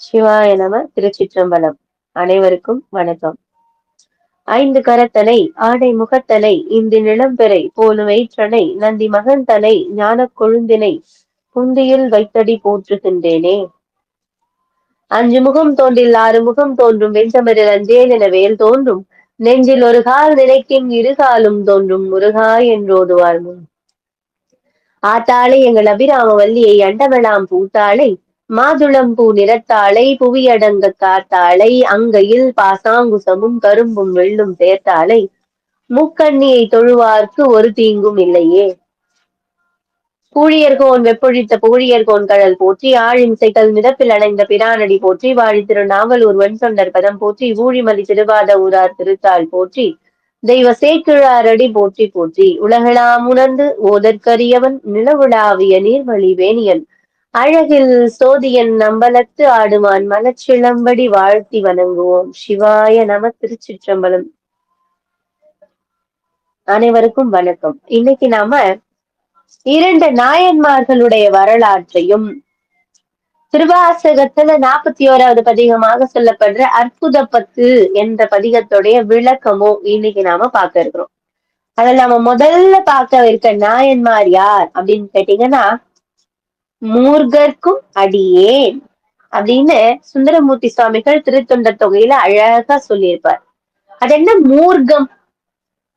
சிவாய நம திருச்சிற்றம்பலம். அனைவருக்கும் வணக்கம். ஐந்து கரத்தனை ஆடை முகத்தனை இந்து நிலம்பெறை போலும் வயிற்றனை நந்தி மகந்தனை ஞான கொழுந்தினை புந்தியில் வைத்தடி போற்றுகின்றேனே. அஞ்சு முகம் தோன்றில் ஆறு முகம் தோன்றும் வெஞ்சமரில் அஞ்சேல் என வேல் தோன்றும் நெஞ்சில் ஒரு கால் நினைக்கும் இருகாலும் தோன்றும் முருகா என்றோதுவார் முன் ஆத்தாளை எங்கள் அபிராம வல்லியை அண்டமெல்லாம் பூத்தாளை மாதுளம் பூ நிறத்தாளை புவியடங்க காத்தாளை அங்கையில் பாசாங்குசமும் கரும்பும் வெள்ளும் சேர்த்தாளை முக்கண்ணியை தொழுவார்க்கு ஒரு தீங்கும் இல்லையே. கூழியர்கோன் வெப்பொழித்த பூழியர்கோன் கடல் போற்றி ஆழிமிசைகள் நிரப்பில் அடைந்த பிரானடி போற்றி வாழி திருநாவலூர் வெண்சொண்டர் பதம் போற்றி ஊழிமலி திருவாத ஊரார் திருத்தாள் போற்றி தெய்வ சேக்கிழாரடி போற்றி போற்றி உலகளாம் உணர்ந்து ஓதற்கரியவன் நிலவுலாவிய நீர்வழி வேணியன். அழகில் சோதியன் நம்பலத்து ஆடுவான் மலச்சிளம்படி வாழ்த்தி வணங்குவோம். சிவாய நம திருச்சிற்றம்பலம். அனைவருக்கும் வணக்கம். இன்னைக்கு நாம இரண்டு நாயன்மார்களுடைய வரலாற்றையும் திருவாசகத்துல நாற்பத்தி ஓராவது பதிகமாக சொல்லப்படுற அற்புத பத்து என்ற பதிகத்துடைய விளக்கமும் இன்னைக்கு நாம பார்க்க இருக்கிறோம். அதுல நாம முதல்ல பார்க்க இருக்க நாயன்மார் யார் அப்படின்னு கேட்டீங்கன்னா மூர்கர்க்கும் அடியேன் அப்படின்னு சுந்தரமூர்த்தி சுவாமிகள் திருத்தொண்ட தொகையில அழகா சொல்லியிருப்பார். அது என்ன மூர்க்கம்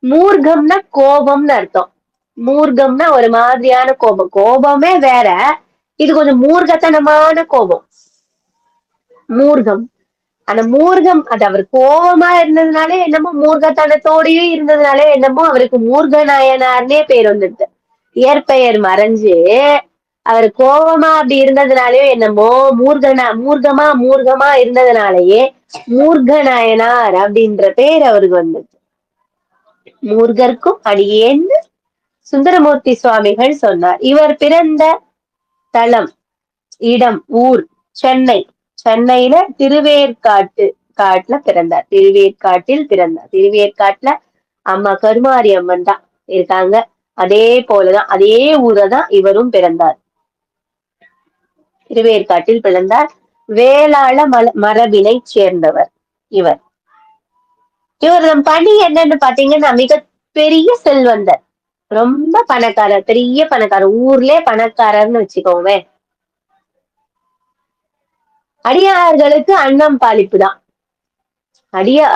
மூர்க்கம்னா கோபம்னு அர்த்தம். மூர்க்கம்னா ஒரு மாதிரியான கோபம். கோபமே வேற இது கொஞ்சம் மூர்க்கத்தனமான கோபம். மூர்க்கம் அந்த மூர்க்கம் அது அவர் கோபமா இருந்ததுனாலே என்னமோ மூர்க்கத்தனத்தோடயே இருந்ததுனாலே என்னமோ அவருக்கு மூர்க நாயனார்னே பேர் வந்துடுது இயற்பெயர் மறைஞ்சு அவர் கோபமா அப்படி இருந்ததுனாலயோ என்னமோ மூர்கனா மூர்க்கமா மூர்க்கமா இருந்ததுனாலயே மூர்கநாயனார் அப்படின்ற பேர் அவருக்கு வந்தது மூர்கர்க்கும் அடியேன்னு சுந்தரமூர்த்தி சுவாமிகள் சொன்னார். இவர் பிறந்த தலம் இடம் ஊர் சென்னை. சென்னையில திருவேற்காட்டு காட்டுல பிறந்தார். திருவேற்காட்டில் பிறந்தார். திருவேற்காட்டுல அம்மா கருமாரி அம்மன் தான் இருக்காங்க. அதே போலதான் அதே ஊரை தான் இவரும் பிறந்தார். திருவேற்காட்டில் பிறந்தார். வேளாள மல மரபினை சேர்ந்தவர் இவர். இவர் பணி என்னன்னு பாத்தீங்கன்னா மிக பெரிய செல்வந்தர். ரொம்ப பணக்காரர் பெரிய பணக்காரர் ஊர்லயே பணக்காரர்னு வச்சுக்கோங்க அடியார்களுக்கு அன்னம் பாலிப்பு தான். அடியா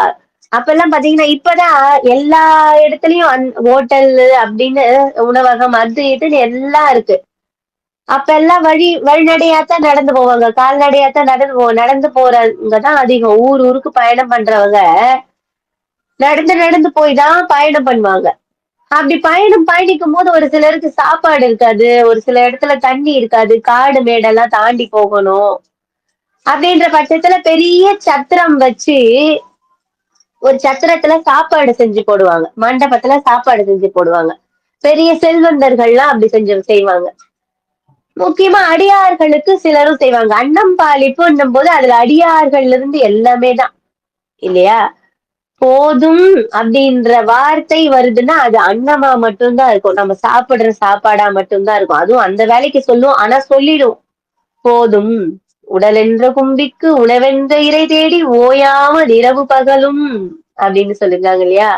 அப்பெல்லாம் பாத்தீங்கன்னா இப்பதான் எல்லா இடத்துலயும் ஹோட்டல் அப்படின்னு உணவகம் அது இதுன்னு எல்லாம் இருக்கு. அப்ப எல்லாம் வழி வழிநடையாத்தான் நடந்து போவாங்க. கால்நடையாத்தான் நடந்து போ நடந்து போறவங்க தான் அதிகம். ஊர் ஊருக்கு பயணம் பண்றவங்க. நடந்து நடந்து போய் தான் பயணம் பண்ணுவாங்க. அப்படி பயணம் பயணிக்கும் போது ஒரு சிலருக்கு சாப்பாடு இருக்காது. ஒரு சில இடத்துல தண்ணி இருக்காது. காடு மேடெல்லாம் தாண்டி போகணும். அப்படின்ற பட்சத்துல பெரிய சத்திரம் வச்சு ஒரு சத்திரத்துல சாப்பாடு செஞ்சு போடுவாங்க. மண்டபத்துல சாப்பாடு செஞ்சு போடுவாங்க. பெரிய செல்வந்தர்கள்லாம் அப்படி செஞ்சு செய்வாங்க. முக்கியமா அடியார்களுக்கு சிலரும் செய்வாங்க. அன்னம் பாலிப்புன்னும் போது அதுல அடியார்கள்ல இருந்து எல்லாமே தான். இல்லையா? போதும் அப்படின்ற வார்த்தை வருதுன்னா அது அன்னமா மட்டும்தான் இருக்கும். நம்ம சாப்பிடுற சாப்பாடா மட்டும்தான் இருக்கும். அதுவும் அந்த வேலைக்கு சொல்லுவோம். ஆனா சொல்லிடும் போதும். உடல் என்ற கும்பிக்கு உணவென்ற இறை தேடி ஓயாமல் இரவு பகலும் அப்படின்னு சொல்லிருக்காங்க இல்லையா?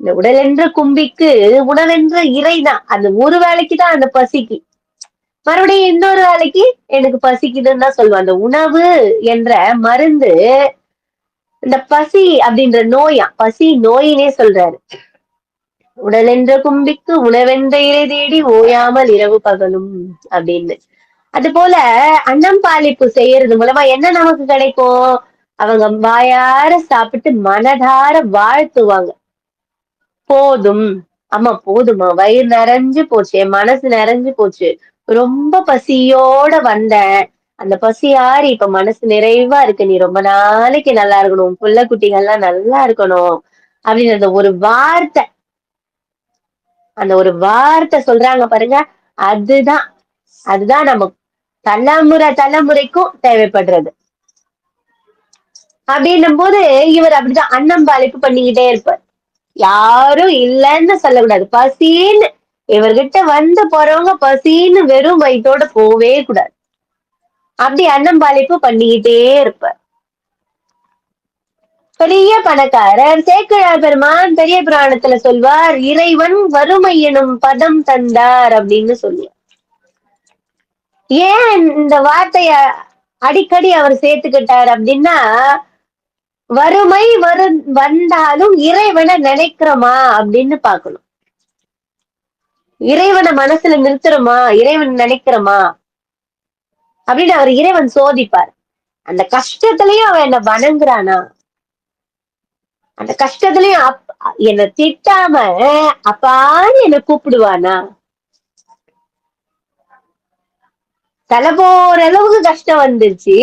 இந்த உடல் என்ற கும்பிக்கு உணவென்ற இறைதான். அந்த ஒரு வேலைக்கு தான் அந்த பசிக்கு. மறுபடியும் இன்னொரு வேலைக்கு எனக்கு பசிக்குதுன்னு தான் சொல்லுவேன். அந்த உணவு என்ற மருந்து இந்த பசி அப்படின்ற நோயா பசி நோயினே சொல்றாரு. உடல் என்ற கும்பிக்கு உணவென்ற இறை தேடி ஓயாமல் இரவு பகலும் அப்படின்னு. அது போல அன்னம் பாலிப்பு செய்யறது மூலமா என்ன நமக்கு கிடைக்கும்? அவங்க வாயார சாப்பிட்டு மனதார வாழ்த்துவாங்க. போதும். ஆமா போதுமா வயிறு நிறைஞ்சு போச்சு. என் மனசு நிறைஞ்சு போச்சு. ரொம்ப பசியோட வந்தேன் அந்த பசி ஆறி இப்ப மனசு நிறைவா இருக்கு. நீ ரொம்ப நாளைக்கு நல்லா இருக்கணும். புள்ள குட்டிகள்லாம் நல்லா இருக்கணும். அப்படின்னு அந்த ஒரு வார்த்தை அந்த ஒரு வார்த்தை சொல்றாங்க பாருங்க. அதுதான் அதுதான் நம்ம தலைமுறை தலைமுறைக்கும் தேவைப்படுறது. அப்படின்னும் போது இவர் அப்படிதான் அன்னம் பாலிப்பு பண்ணிக்கிட்டே இருப்பார். யாரும் இல்லைன்னு சொல்லக்கூடாது. பசின்னு இவர்கிட்ட வந்து போறவங்க பசின்னு வெறும் வயிற்றோட போவே கூடாது. அப்படி அன்னம்பாளிப்பு பண்ணிக்கிட்டே இருப்பார். பெரிய பணக்காரர் சேக்கிழார் பெருமான் பெரிய புராணத்துல சொல்வார் இறைவன் வறுமை எனும் பதம் தந்தார் அப்படின்னு சொல்லுவார். ஏன் இந்த வார்த்தைய அடிக்கடி அவர் சேர்த்துக்கிட்டார் அப்படின்னா வறுமை வரு வந்தாலும் இறைவனை நினைக்கிறோமா அப்படின்னு பாக்கணும் இறைவனை மனசுல நிறுத்துறோமா? இறைவன் நினைக்கிறோமா? அப்படின்னு அவர் இறைவன் சோதிப்பார். அந்த கஷ்டத்திலயும் அவன் என்ன வணங்குறானா? அந்த கஷ்டத்துலயும் அப் என்ன திட்டாம அப்பான்னு என்ன கூப்பிடுவானா? தலை போற அளவுக்கு கஷ்டம் வந்துருச்சு.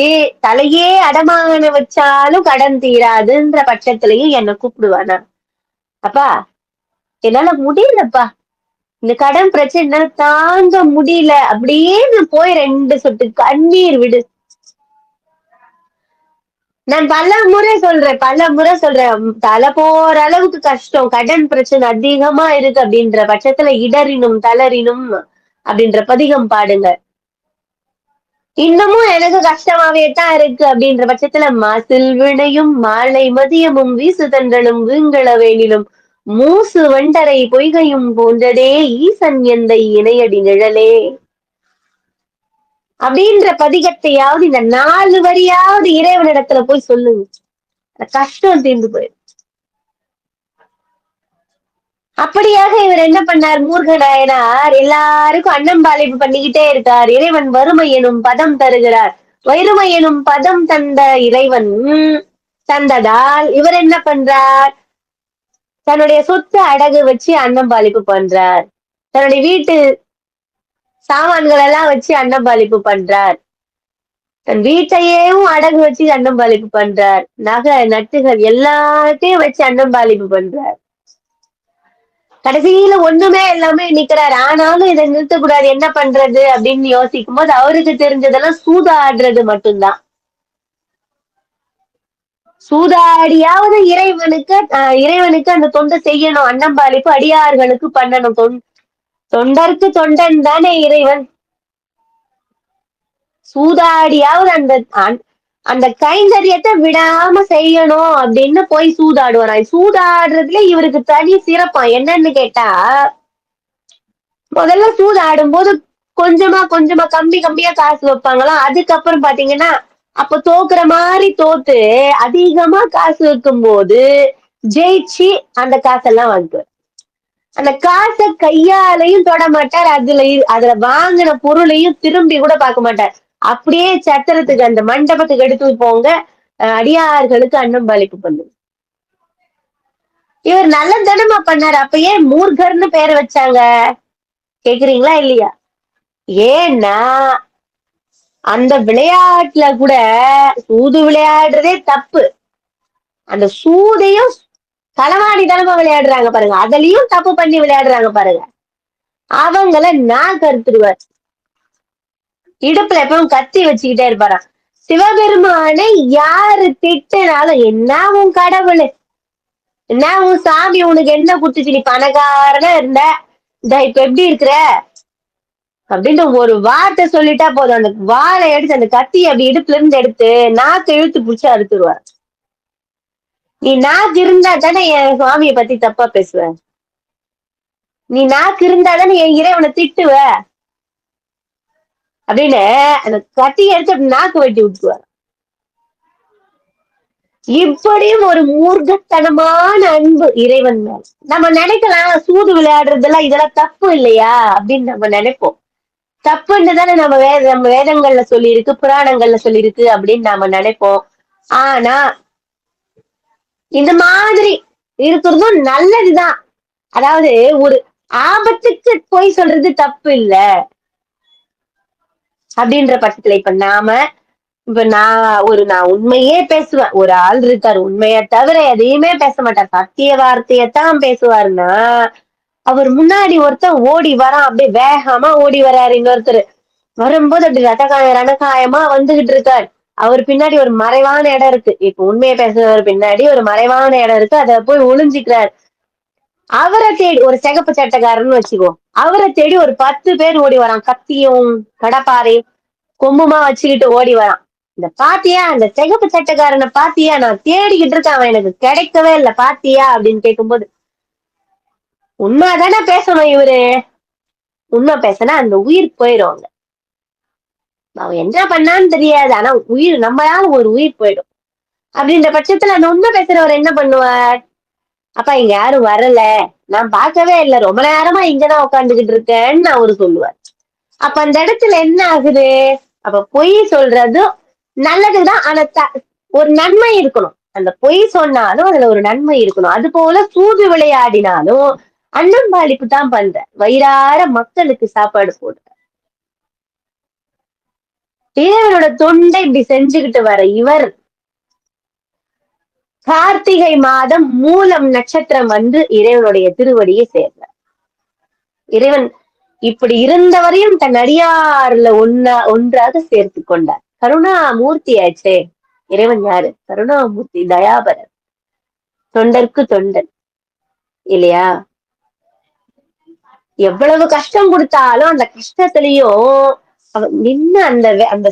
தலையே அடமான வச்சாலும் கடன் தீராதுன்ற பட்சத்திலையும் என்ன கூப்பிடுவானா? அப்பா என்னால முடியலப்பா. இந்த கடன் பிரச்சனை தாங்க முடியல. அப்படியே போய் ரெண்டு சொட்டு கண்ணீர் விடு. நான் பல முறை சொல்றேன் பல முறை சொல்றேன். தலை போற அளவுக்கு கஷ்டம். கடன் பிரச்சனை அதிகமா இருக்கு அப்படின்ற பட்சத்துல இடறினும் தளரினும் அப்படின்ற பதிகம் பாடுங்க. இன்னமும் எனக்கு கஷ்டமாவே தான் இருக்கு அப்படின்ற பட்சத்துல மாசில் வினையும் மாலை மதியமும் வீசு தன்றலும் வீங்கள வேணிலும் மூசு வண்டரை பொய்கையும் போன்றதே ஈசன் எந்த இணையடி நிழலே? அப்படின்ற பதிகத்தையாவது இந்த நாலு வரியாவது இறைவனிடத்துல போய் சொல்லுங்க. கஷ்டம் தீர்ந்து போயிடும். அப்படியாக இவர் என்ன பண்ணார்? மூர்கநாயனார் எல்லாருக்கும் அன்னம்பாளைப்பு பண்ணிக்கிட்டே இருக்கார். இறைவன் வறுமை எனும் பதம் தருகிறார். வறுமை எனும் பதம் தந்த இறைவன் தந்ததால் இவர் என்ன பண்றார்? தன்னுடைய சொத்து அடகு வச்சு அன்னம்பாளிப்பு பண்றார். தன்னுடைய வீட்டு சாமான்கள் எல்லாம் வச்சு அன்னம்பாலிப்பு பண்றார். தன் வீட்டையேவும் அடகு வச்சு அன்னம்பாலிப்பு பண்றார். நகை நட்டுகள் எல்லாத்தையும் வச்சு அன்னம்பாளிப்பு பண்றார். கடைசியில ஒண்ணுமே எல்லாமே நிக்கிறாரு. ஆனாலும் இதை நிறுத்தக்கூடாது. என்ன பண்றது அப்படின்னு யோசிக்கும் போது அவருக்கு தெரிஞ்சதெல்லாம் சூதாடுறது மட்டும்தான். சூதாடியாவது இறைவனுக்கு இறைவனுக்கு அந்த தொண்டை செய்யணும். அன்னம்பாளிப்பு அடியார்களுக்கு பண்ணணும். தொண் தொண்டருக்கு தொண்டன் தானே இறைவன். சூதாடியாவது அந்த அந்த கைங்கரியத்தை விடாம செய்யணும் அப்படின்னு போய் சூதாடுவாராம் சூதாடுறதுல இவருக்கு தனி சிறப்பா. என்னன்னு கேட்டா முதல்ல சூதாடும் போது கொஞ்சமா கொஞ்சமா கம்மி கம்மியா காசு வைப்பாங்களாம். அதுக்கப்புறம் பாத்தீங்கன்னா அப்ப தோக்குற மாதிரி தோத்து அதிகமா காசு வைக்கும் போது ஜெயிச்சு அந்த காசெல்லாம் வாங்குவார். அந்த காசை கையாலையும் தொட மாட்டார் அதுல அதுல வாங்கின பொருளையும் திரும்பி கூட பார்க்க மாட்டார். அப்படியே சத்திரத்துக்கு அந்த மண்டபத்துக்கு எடுத்து போங்க அடியார்களுக்கு அன்னம் பாலிப்பு பண்ணு இவர் நல்ல தனமா பண்ணாரு. அப்ப ஏன் மூர்கர்னு பேரை வச்சாங்க? கேக்குறீங்களா இல்லையா? ஏன்னா அந்த விளையாட்டுல கூட சூது விளையாடுறதே தப்பு. அந்த சூதையும் களவாணி தனமா விளையாடுறாங்க பாருங்க. அதுலயும் தப்பு பண்ணி விளையாடுறாங்க பாருங்க. அவங்கள நான் கருத்துருவார் இடுப்புல எப்பவும் கத்தி வச்சுக்கிட்டே இருப்பாராம். சிவபெருமானை யாரு திட்டினாலும் என்ன உன் கடவுள்? என்ன உன் சாமி உனக்கு என்ன குடுத்துச்சு நீ பணக்காரனா இருந்த? இந்த இப்ப எப்படி இருக்கிற? அப்படின்னு ஒரு வார்த்தை சொல்லிட்டா போதும். அந்த வாழை எடுத்து அந்த கத்தி அப்படி இடுப்புல இருந்து எடுத்து நாக்கு இழுத்து பிடிச்சி அறுத்துருவார் நீ நாக்கு இருந்தா தானே என் சுவாமிய பத்தி தப்பா பேசுவ? நீ நாக்கு இருந்தா தானே என் இறைவனை திட்டுவ? அப்படின்னு அந்த கத்தி எடுத்து நாக்கு வெட்டி விட்டுவார் இப்படியும் ஒரு மூர்க்கத்தனமான அன்பு இறைவன் மேல். நம்ம நினைக்கலாம் சூது விளையாடுறதெல்லாம் இதெல்லாம் தப்பு இல்லையா? அப்படின்னு நம்ம நினைப்போம். தப்புன்னு தானே நம்ம வேத நம்ம வேதங்கள்ல சொல்லியிருக்கு புராணங்கள்ல சொல்லியிருக்கு அப்படின்னு நாம நினைப்போம். ஆனா இந்த மாதிரி இருக்கிறதும் நல்லதுதான். அதாவது ஒரு ஆபத்துக்கு போய் சொல்றது தப்பு இல்ல. அப்படின்ற பட்சத்துல இப்ப நாம இப்ப நான் ஒரு நான் உண்மையே பேசுவேன். ஒரு ஆள் இருக்காரு. உண்மைய தவிர எதையுமே பேச மாட்டார். சத்திய வார்த்தையத்தான் பேசுவாருன்னா அவர் முன்னாடி ஒருத்தர் ஓடி வரான் அப்படியே வேகமா ஓடி வராரு இன்னொருத்தர். வரும்போது அப்படி ரதகாய ரணகாயமா வந்துகிட்டு இருக்கார். அவர் பின்னாடி ஒரு மறைவான இடம் இருக்கு. இப்ப உண்மையை பேசுறவர் பின்னாடி ஒரு மறைவான இடம் இருக்கு. அதை போய் ஒளிஞ்சிக்கிறார். அவரை தேடி ஒரு சிகப்பு சட்டக்காரன்னு வச்சுக்கோ. அவரை தேடி ஒரு பத்து பேர் ஓடி வரான். கத்தியும் கடப்பாறை கொம்புமா வச்சுக்கிட்டு ஓடி வரான். இந்த பாத்தியா அந்த சிகப்பு சட்டக்காரனை பாத்தியா? நான் தேடிக்கிட்டு இருக்கேன். அவன் எனக்கு கிடைக்கவே இல்லை. பாத்தியா? அப்படின்னு கேட்கும்போது உண்மைதானே பேசணும் இவரு? உண்மை பேசினா அந்த உயிர் போயிடும் அங்க. அவன் என்ன பண்ணான்னு தெரியாது. ஆனா உயிர் நம்மளால ஒரு உயிர் போயிடும். அப்படின்ற பட்சத்துல அந்த உண்மை பேசுறவர் என்ன பண்ணுவார்? அப்பா இங்க யாரும் வரல. நான் பார்க்கவே இல்லை. ரொம்ப நேரமா இங்கதான் உட்காந்துக்கிட்டு இருக்கேன்னு அவரு சொல்லுவார். அப்ப அந்த இடத்துல என்ன ஆகுது? அப்ப பொய் சொல்றதும் நல்லதுதான். ஆனா ஒரு நன்மை இருக்கணும். அந்த பொய் சொன்னாலும் அதுல ஒரு நன்மை இருக்கணும். அது போல சூது விளையாடினாலும் அன்னம்பாளிப்பு தான் பண்ற வயிறார மக்களுக்கு சாப்பாடு போடுற இறைவனோட தொண்டை இப்படி செஞ்சுக்கிட்டு வர இவர். கார்த்திகை மாதம் மூலம் நட்சத்திரம் வந்து இறைவனுடைய திருவடியை சேர்ந்தார். இறைவன் இப்படி இருந்தவரையும் தன் அடியாறுல ஒன்னா ஒன்றாக சேர்த்து கொண்டார். கருணாமூர்த்தி ஆச்சே. இறைவன் யாரு? கருணாமூர்த்தி தயாபரன். தொண்டர்க்கு தொண்டன். இல்லையா? எவ்வளவு கஷ்டம் கொடுத்தாலும் அந்த கஷ்டத்திலையும் அவர் நின்று அந்த அந்த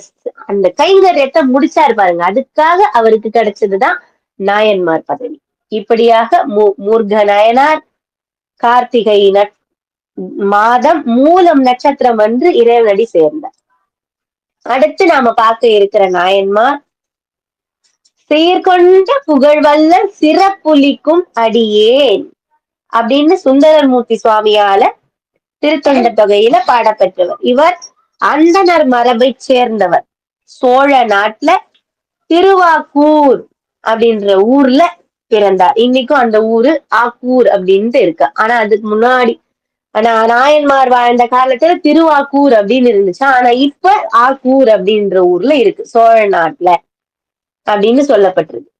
அந்த கைங்கரியத்தை முடிச்சாரு பாருங்க. அதுக்காக அவருக்கு கிடைச்சதுதான் நாயன்மார் பதவி. இப்படியாக மூர்க நாயனார் கார்த்திகை மாதம் மூலம் நட்சத்திரம் அன்று இறைவனடி சேர்ந்தார். அடுத்து நாம பார்க்க இருக்கிற நாயன்மார் சீர்கொண்ட புகழ்வல்ல சிறப்புலிக்கும் அடியேன் அப்படின்னு சுந்தரமூர்த்தி சுவாமியால திருத்தொண்ட தொகையில பாடப்பெற்றவர். இவர் அந்தனர் மரபை சேர்ந்தவர். சோழ நாட்டுல திருவாக்கூர் அப்படின்ற ஊர்ல பிறந்தார். இன்னைக்கும் அந்த ஊரு ஆக்கூர் அப்படின்ட்டு இருக்கு. ஆனா அதுக்கு முன்னாடி ஆனா நாயன்மார் வாழ்ந்த காலத்துல திருவாக்கூர் அப்படின்னு இருந்துச்சு. ஆனா இப்ப ஆக்கூர் அப்படின்ற ஊர்ல இருக்கு. சோழ நாட்டுல அப்படின்னு சொல்லப்பட்டிருக்கு.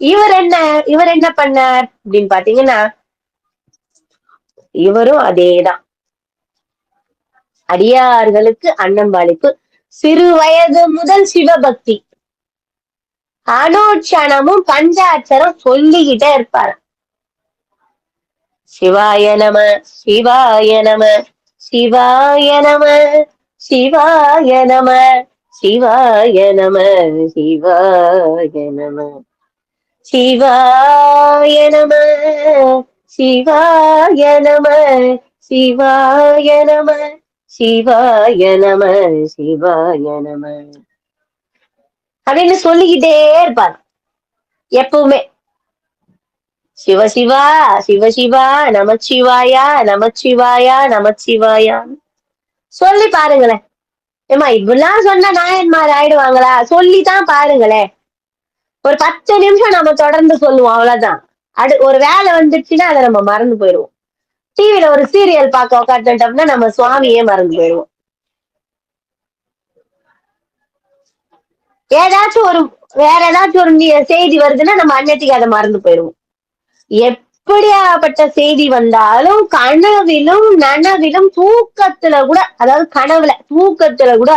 இவர் என்ன இவர் என்ன பண்ணார் அப்படின்னு பாத்தீங்கன்னா இவரும் அதேதான். அடியார்களுக்கு அன்னம்பாளிப்பு சிறு வயது முதல் சிவபக்தி. அனுட்சணமும் பஞ்சாட்சரம் சொல்லிக்கிட்டே இருப்பார். சிவாய நம சிவாய நம சிவாய நம சிவாய நம சிவாய நம சிவாய நம சிவாய நம. சிவாய நம சிவாய நம சிவாய நம சிவாய நம. அப்படின்னு சொல்லிக்கிட்டே இருப்பார். எப்பவுமே. சிவசிவா சிவசிவா நமச்சிவாயா நமச்சிவாயா நமச்சிவாயா. சொல்லி பாருங்களேன். ஏமா இப்படிலாம் சொன்னா நாயன்மார் ஆயிடுவாங்களா? சொல்லித்தான் பாருங்களேன். ஒரு பத்து நிமிஷம் நம்ம தொடர்ந்து சொல்லுவோம் அவ்வளவுதான். அடு ஒரு வேலை வந்துச்சுன்னா அதை நம்ம மறந்து போயிடுவோம். டிவியில ஒரு சீரியல் பார்க்க உட்காந்துட்டோம்னா நம்ம சுவாமியே மறந்து போயிடுவோம். ஏதாச்சும் ஒரு வேற ஏதாச்சும் ஒரு செய்தி வருதுன்னா நம்ம அன்னத்துக்கு அதை மறந்து போயிடுவோம். எப்படியாப்பட்ட செய்தி வந்தாலும் கனவிலும் நனவிலும் தூக்கத்துல கூட அதாவது கனவுல தூக்கத்துல கூட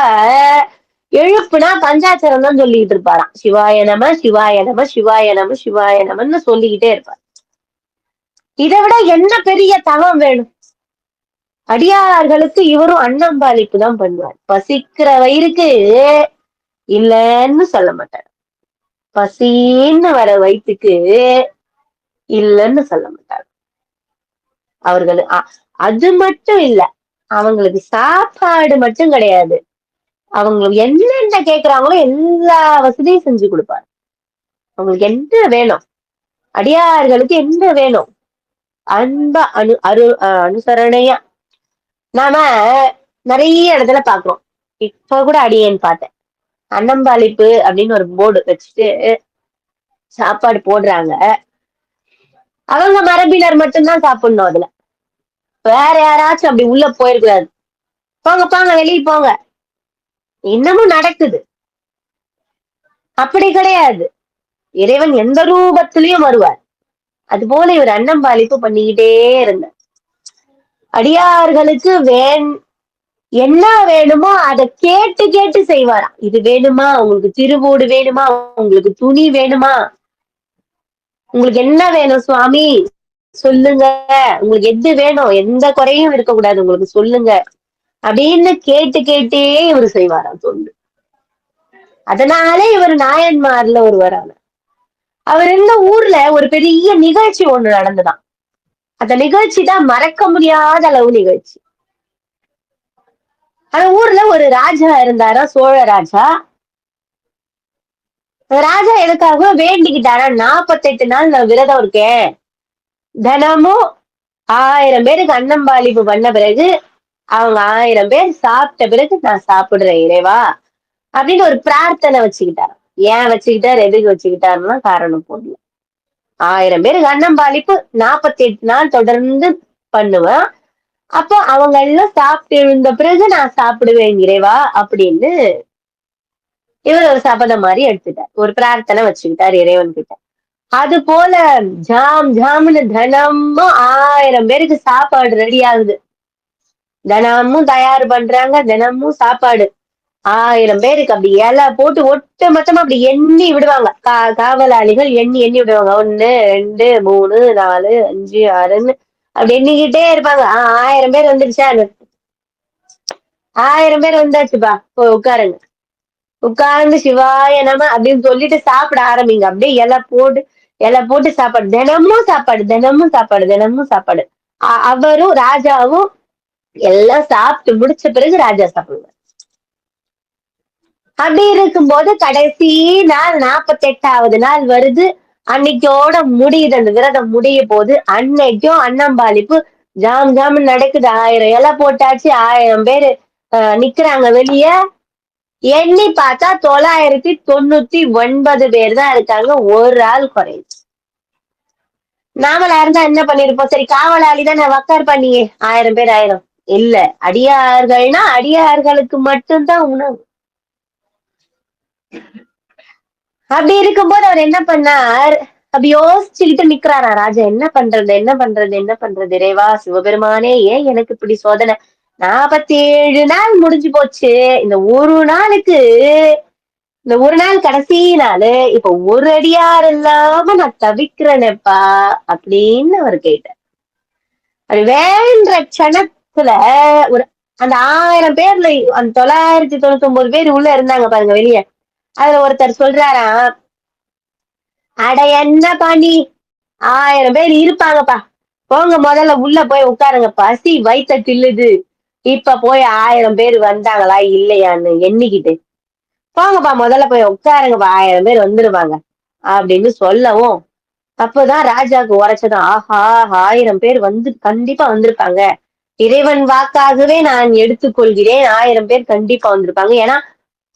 எழுப்புனா பஞ்சாச்சரம் தான் சொல்லிட்டு இருப்பாராம். சிவாய நம சிவாய நம சிவாய நம சிவாய நமன்னு சொல்லிக்கிட்டே இருப்பார். இதை விட என்ன பெரிய தவம் வேணும்? அடியார்களுக்கு இவரும் அன்னம்பாளிப்பு தான் பண்ணுவார். பசிக்கிற வயிறுக்கு இல்லைன்னு சொல்ல மாட்டார். பசின்னு வர வயிற்றுக்கு இல்லைன்னு சொல்ல மாட்டார். அவர்கள் அது மட்டும் இல்ல அவங்களுக்கு சாப்பாடு மட்டும் கிடையாது. அவங்க என்னென்ன கேக்குறாங்களோ எல்லா வசதியும் செஞ்சு கொடுப்பாரு அவங்களுக்கு என்ன வேணும்? அடியார்களுக்கு என்ன வேணும்? அன்பா அனு அரு அனுசரணையா. நாம நிறைய இடத்துல பாக்குறோம் இப்ப கூட அடியேன்னு பார்த்தேன். அன்னம்பாளிப்பு அப்படின்னு ஒரு போர்டு வச்சுட்டு சாப்பாடு போடுறாங்க. அவங்க மரபினர் மட்டும்தான் சாப்பிடணும் அதுல. வேற யாராச்சும் அப்படி உள்ள போயிருக்கூடாது போங்க போங்க வெளியே போங்க. இன்னமும் நடக்குது. அப்படி கிடையாது. இறைவன் எந்த ரூபத்திலையும் வருவார். அது போல இவர் அன்னம் பாலிப்பு பண்ணிக்கிட்டே இருந்தார். அடியார்களுக்கு வேண் என்ன வேணுமோ அதை கேட்டு கேட்டு செய்வாராம் இது வேணுமா? உங்களுக்கு திருவோடு வேணுமா? உங்களுக்கு துணி வேணுமா? உங்களுக்கு என்ன வேணும் சுவாமி? சொல்லுங்க. உங்களுக்கு எது வேணும்? எந்த குறையும் இருக்கக்கூடாது. உங்களுக்கு சொல்லுங்க. அப்படின்னு கேட்டு கேட்டே இவர் செய்வாராம் தொண்டு அதனாலே இவர் நாயன்மார்ல ஒருவரான அவர் இருந்த ஊர்ல ஒரு பெரிய நிகழ்ச்சி ஒண்ணு நடந்துதான். அந்த நிகழ்ச்சி தான் மறக்க முடியாத அளவு நிகழ்ச்சி. அந்த ஊர்ல ஒரு ராஜா இருந்தாரா சோழ ராஜா? ராஜா எதுக்காக வேண்டிக்கிட்டாரா? நாப்பத்தெட்டு நாள் நான் விரதம் இருக்கேன். தினமும் ஆயிரம் பேருக்கு அன்னம்பாளிப்பு பண்ண பிறகு அவங்க ஆயிரம் பேர் சாப்பிட்ட பிறகு நான் சாப்பிடுறேன் இறைவா. அப்படின்னு ஒரு பிரார்த்தனை வச்சுக்கிட்டார். ஏன் வச்சுக்கிட்டார்? எதுக்கு வச்சுக்கிட்டாருன்னா காரணம் போடல. ஆயிரம் பேருக்கு அன்னம்பாளிப்பு நாற்பத்தி எட்டு நாள் தொடர்ந்து பண்ணுவேன். அப்போ அவங்க எல்லாம் சாப்பிட்டு இருந்த பிறகு நான் சாப்பிடுவேன் இறைவா அப்படின்னு இவர் ஒரு சபதம் மாதிரி எடுத்துட்டார். ஒரு பிரார்த்தனை வச்சுக்கிட்டார் இறைவன் கிட்ட. அது போல ஜாம் ஜாம்னு தினமும் ஆயிரம் பேருக்கு சாப்பாடு ரெடி ஆகுது. தினமும் தயார் பண்றாங்க தினமும் சாப்பாடு. ஆயிரம் பேருக்கு அப்படி இலை போட்டு ஒட்டு மொத்தமா அப்படி எண்ணி விடுவாங்க. கா காவலாளிகள் எண்ணி எண்ணி விடுவாங்க. ஒன்னு ரெண்டு மூணு நாலு அஞ்சு ஆறுன்னு அப்படி எண்ணிக்கிட்டே இருப்பாங்க. ஆஹ் ஆயிரம் பேர் வந்துருச்சா? ஆயிரம் பேர் வந்தாச்சுப்பா. போய் உட்காருங்க. உட்கார்ந்து சிவாய நம அப்படின்னு சொல்லிட்டு சாப்பிட ஆரம்பிங்க. அப்படியே இலை போட்டு இலை போட்டு சாப்பாடு. தினமும் சாப்பாடு தினமும் சாப்பாடு தினமும் சாப்பாடு. அவரும் ராஜாவும் எல்லாம் சாப்பிட்டு முடிச்ச பிறகு ராஜா சாப்பிடுவார். அப்படி இருக்கும்போது கடைசி நாள் நாற்பத்தி எட்டாவது நாள் வருது. அன்னைக்கோட முடியுது. அந்த விரதம் முடிய போது அன்னைக்கும் அன்னம்பாளிப்பு ஜாம் ஜாம் நடக்குது. ஆயிரம் இலை போட்டாச்சு. ஆயிரம் பேரு நிக்கிறாங்க வெளிய. எண்ணி பார்த்தா தொள்ளாயிரத்தி தொண்ணூத்தி ஒன்பது பேர் தான் இருக்காங்க. ஒரு ஆள் குறையுது. நாமளா இருந்தா என்ன பண்ணிருப்போம்? சரி காவலாளி தான் நான் வக்கார் பண்ணியே. ஆயிரம் பேர் ஆயிரம். இல்ல அடியார்கள்னா அடியார்களுக்கு மட்டும்தான் உணவு. அப்படி இருக்கும்போது அவர் என்ன பண்ணார்? அப்படி யோசிச்சுக்கிட்டு நிக்கிறாரா ராஜா என்ன பண்றது என்ன பண்றது என்ன பண்றது? இறைவா சிவபெருமானே ஏன் எனக்கு இப்படி சோதனை? நாற்பத்தி ஏழு நாள் முடிஞ்சு போச்சு. இந்த ஒரு நாளுக்கு இந்த ஒரு நாள் கடைசி நாள் இப்ப ஒரு அடியார் இல்லாம நான் தவிக்கிறேனப்பா அப்படின்னு அவர் கேட்டார். அப்படி வேண்ட கணத்துல ஒரு அந்த ஆயிரம் பேர்ல அந்த தொள்ளாயிரத்தி தொண்ணூத்தி ஒன்பது பேர் உள்ள இருந்தாங்க பாருங்க வெளியே. அதுல ஒருத்தர் சொல்றாராம் அட என்ன பாண்டி ஆயிரம் பேர் இருப்பாங்கப்பா. போங்க முதல்ல உள்ள போய் உட்காருங்க. பசி வைத்த தில்லுது இப்ப போய் ஆயிரம் பேர் வந்தாங்களா இல்லையான்னு எண்ணிக்கிட்டு. போங்கப்பா முதல்ல போய் உட்காருங்கப்பா. ஆயிரம் பேர் வந்துருவாங்க. அப்படின்னு சொல்லவும் அப்பதான் ராஜாவுக்கு உரைச்சதும் ஆஹா ஆயிரம் பேர் வந்து கண்டிப்பா வந்திருப்பாங்க. இறைவன் வாக்காகவே நான் எடுத்துக்கொள்கிறேன். ஆயிரம் பேர் கண்டிப்பா வந்திருப்பாங்க. ஏன்னா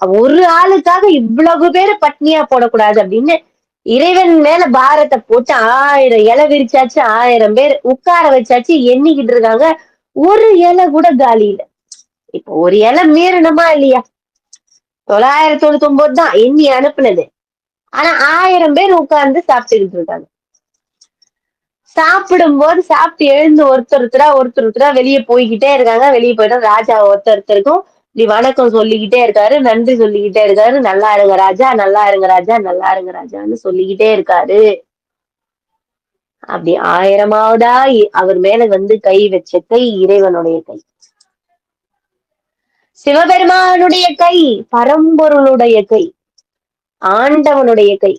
ஒரு ஆளுக்காக இவ்வளவு பேர் பட்னியா போடக்கூடாது அப்படின்னு இறைவன் மேல பாரத்தை போட்டு ஆயிரம் இலை விரிச்சாச்சு ஆயிரம் பேர் உட்கார வச்சாச்சு எண்ணிக்கிட்டு இருக்காங்க. ஒரு இலை கூட காலி இல்ல. இப்ப ஒரு இலை மீறணுமா இல்லையா? தொள்ளாயிரத்தி தொண்ணூத்தி ஒன்பது தான் எண்ணி அனுப்புனது. ஆனா ஆயிரம் பேர் உட்கார்ந்து சாப்பிட்டுக்கிட்டு இருக்காங்க. சாப்பிடும் போது சாப்பிட்டு எழுந்து ஒருத்தர் ஒருத்தரா ஒருத்தர் ஒருத்தரா வெளியே போய்கிட்டே இருக்காங்க. வெளியே போயிட்டா ராஜா ஒருத்தர் ஒருத்தருக்கும் இப்படி வணக்கம் சொல்லிக்கிட்டே இருக்காரு நன்றி சொல்லிக்கிட்டே இருக்காரு. நல்லா இருங்க ராஜா நல்லா இருங்க ராஜா நல்லா இருங்க ராஜான்னு சொல்லிக்கிட்டே இருக்காரு. அப்படி ஆயிரமாவதா அவர் மேல வந்து கை வச்ச கை இறைவனுடைய கை. சிவபெருமானுடைய கை பரம்பொருளுடைய கை ஆண்டவனுடைய கை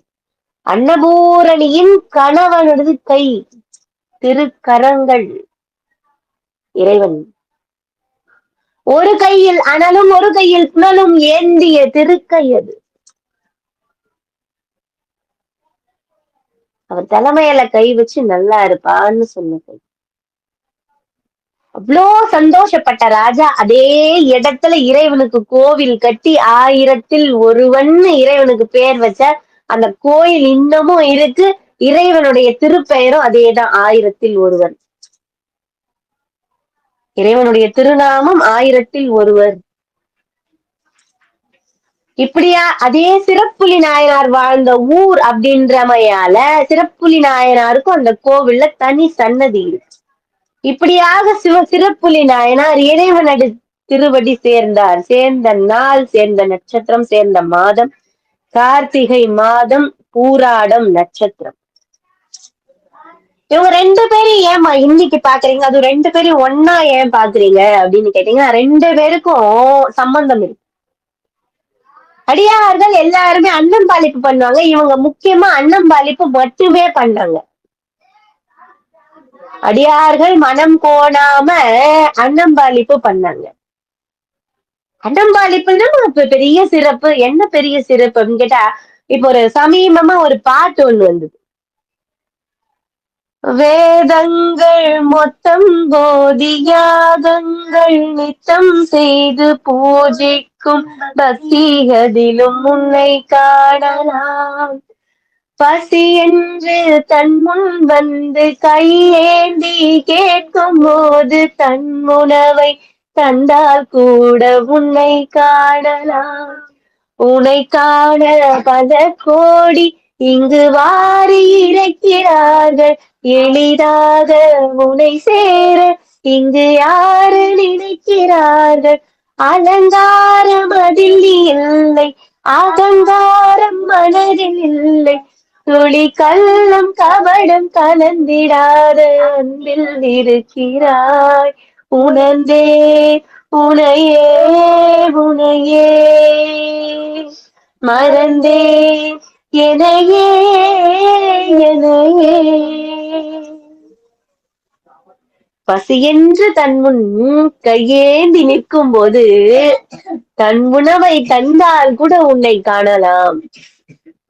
அன்னபூரணியின் கணவனது கை. திருக்கரங்கள். இறைவன். ஒரு கையில் அனலும் ஒரு கையில் புனலும் ஏந்திய திருக்கை அது. அவர் தலைமையில கை வச்சு நல்லா இருப்பான்னு சொன்ன அவ்வளோ சந்தோஷப்பட்ட ராஜா அதே இடத்துல இறைவனுக்கு கோவில் கட்டி ஆயிரத்தில் ஒருவன் இறைவனுக்கு பேர் வச்ச அந்த கோயில் இன்னமும் இருக்கு. இறைவனுடைய திருப்பெயரும் அதேதான் ஆயிரத்தில் ஒருவர். இறைவனுடைய திருநாமம் ஆயிரத்தில் ஒருவர். இப்படியா அதே சிறப்புலி நாயனார் வாழ்ந்த ஊர் அப்படின்றமையால சிறப்புலி நாயனாருக்கும் அந்த கோவில்ல தனி சன்னதி இருக்கு. இப்படியாக சிவ சிறப்புலி நாயனார் இறைவனடி திருவடி சேர்ந்தார். சேர்ந்த நாள் சேர்ந்த நட்சத்திரம் சேர்ந்த மாதம் கார்த்திகை மாதம் பூராடம் நட்சத்திரம். இவங்க ரெண்டு பேரும் ஏமா இன்னைக்கு பாக்குறீங்க? அது ரெண்டு பேரும் ஒன்னா ஏன் பாக்குறீங்க? அப்படின்னு கேட்டீங்கன்னா ரெண்டு பேருக்கும் சம்பந்தம் இருக்கு. அடியார்கள் எல்லாருமே அன்னம் பாலிப்பு பண்ணுவாங்க. இவங்க முக்கியமா அன்னம் பாலிப்பு மட்டுமே பண்ணாங்க. அடியார்கள் மனம் கோணாம அன்னம்பாலிப்பு பண்ணாங்க. அன்னம்பாலிப்புன்னா இப்ப பெரிய சிறப்பு. என்ன பெரிய சிறப்பு அப்படின்னு கேட்டா இப்ப ஒரு சமீபமா ஒரு பாட்டு ஒண்ணு வந்தது. வேதங்கள் மொத்தம் போதியாகங்கள் நித்தம் செய்து பூஜிக்கும் பக்திகதிலும் உன்னை காணலாம். பசி என்று தன் முன் வந்து கையேந்தி கேட்கும் போது தன் உணவை தந்தால் கூட உன்னை காணலாம். உன்னை காண பல கோடி இங்கு வாரி இறக்கிறார்கள் எளிதாக உன்னை சேர. இங்கு யாரு நினைக்கிறார்கள்? அலங்காரம் அதில் இல்லை அகங்காரம் மனதில் இல்லை. துளி கள்ளம் கபடம் கலந்திடாத அன்பில் இருக்கிறாய். உணர்ந்தே உனையே உனையே. மறந்தே எனையே எனையே பசியென்று தன் முன் கையேந்தி நிற்கும் போது தன் உணவை தந்தால் கூட உன்னை காணலாம்.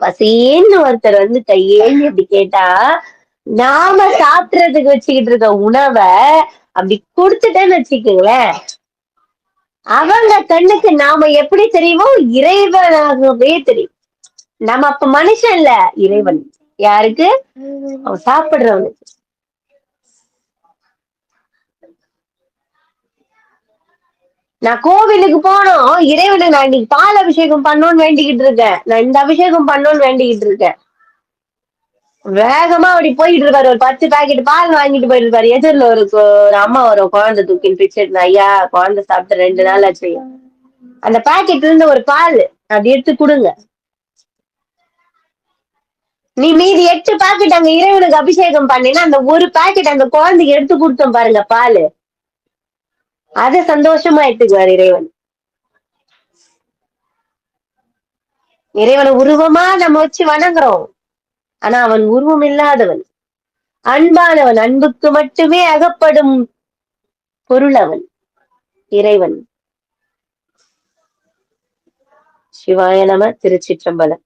பசியேன்னு ஒருத்தர் வந்து கையேந்தி அப்படி கேட்டா நாம சாப்பிடறதுக்கு வச்சுக்கிட்டு இருக்க உணவை அப்படி கொடுத்துட்டேன்னு வச்சுக்கோங்களேன். அவங்க கண்ணுக்கு நாம எப்படி தெரியுமோ இறைவனாகவே தெரியும். நம்ம அப்ப மனுஷன் இல்ல இறைவன். யாருக்கு? அவன் சாப்பிடுறவனுக்கு. நான் கோவிலுக்கு போனோம் இறைவனை நான் இன்னைக்கு பால் அபிஷேகம் பண்ணணும்னு வேண்டிக்கிட்டு இருக்கேன். நான் இந்த அபிஷேகம் பண்ணணும்னு வேண்டிக்கிட்டு இருக்கேன். வேகமா அப்படி போயிட்டு இருக்காரு. ஒரு பத்து பாக்கெட் பால் வாங்கிட்டு போயிட்டு இருக்காரு. எதிரில் ஒரு ஒரு அம்மா வரும் குழந்தை தூக்கின்னு பிச்சை ஐயா குழந்தை சாப்பிட்டு ரெண்டு நாள் ஆச்சு. அந்த பாக்கெட்ல இருந்து ஒரு பால் அப்படி எடுத்து கொடுங்க. நீ மீதி எட்டு பாக்கெட் அங்க இறைவனுக்கு அபிஷேகம் பண்ணினா அந்த ஒரு பாக்கெட் அந்த குழந்தைக்கு எடுத்து கொடுத்தோம் பாருங்க பால். அத சந்தோஷமா எடுத்துக்குவார் இறைவன். இறைவனை உருவமா நம்ம வச்சு வணங்குறோம். ஆனா அவன் உருவம் இல்லாதவன். அன்பானவன் அன்புக்கு மட்டுமே அகப்படும் பொருள் அவன் இறைவன். சிவாய நம திருச்சிற்றம்பலம்.